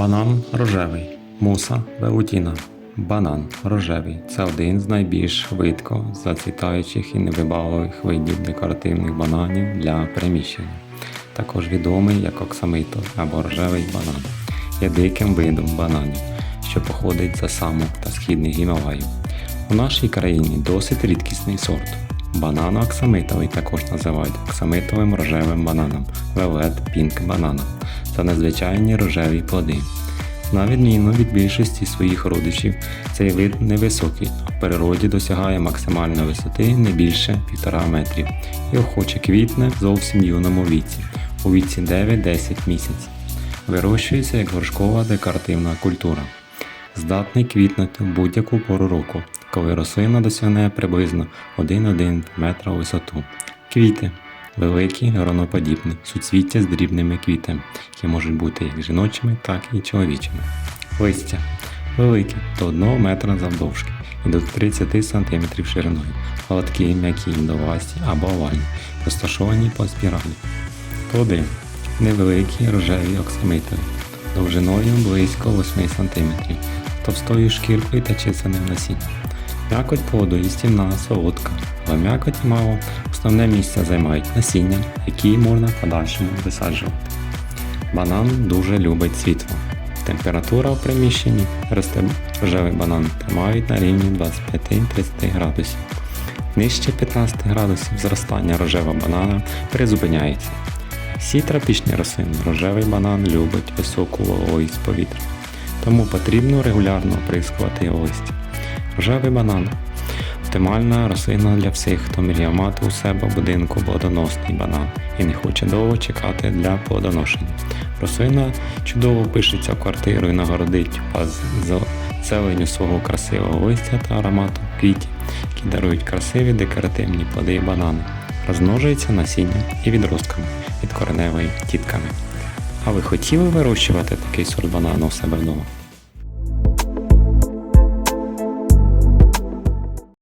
Банан рожевий. Муса веутіна. Банан рожевий це один з найбільш швидко зацвітаючих і невибагливих видів декоративних бананів для приміщення. Також відомий як оксамито або рожевий банан. Є диким видом бананів, що походить з самок та східних Гімалаїв. У нашій країні досить рідкісний сорт. Банан оксамитовий також називають оксамитовим рожевим бананом, велет пінк бананом. Це надзвичайні рожеві плоди. На відміну від більшості своїх родичів, цей вид невисокий, а в природі досягає максимальної висоти не більше 1,5 метрів і охоче квітне в зовсім юному віці, у віці 9-10 місяців. Вирощується як горшкова декоративна культура. Здатний квітнути в будь-яку пору року, коли рослина досягне приблизно 1-1 метра висоту. Квіти великі, гроноподібні, суцвіття з дрібними квітами, які можуть бути як жіночими, так і чоловічими. Листя великі до 1 метра завдовжки і до 30 см шириною, гладкі, м'які, довгасті або овальні, розташовані по спіралі. Плоди невеликі, рожеві оксамитові, довжиною близько 8 см, товстою шкіркою та численним насінням. М'якоть плоду їстівна, солодка, але м'якоті мало. Основне місце займають насіння, які можна в подальшому висаджувати. Банан дуже любить світло. Температура в приміщенні росте рожевий банан тримають на рівні 25-30 градусів. Нижче 15 градусів зростання рожевого банана призупиняється. Всі тропічні рослини рожевий банан любить високу вологість повітря, тому потрібно регулярно оприскувати його листя. Рожевий банан оптимальна рослина для всіх, хто мріє мати у себе в будинку плодоносний банан і не хоче довго чекати для плодоношення. Рослина чудово пишеться в квартиру і нагородить вас з свого красивого листя та аромату квітів, які дарують красиві декоративні плоди і банани. Розмножується насінням і відростками від кореневої тітками. А ви хотіли вирощувати такий сорт банану у себе вдома?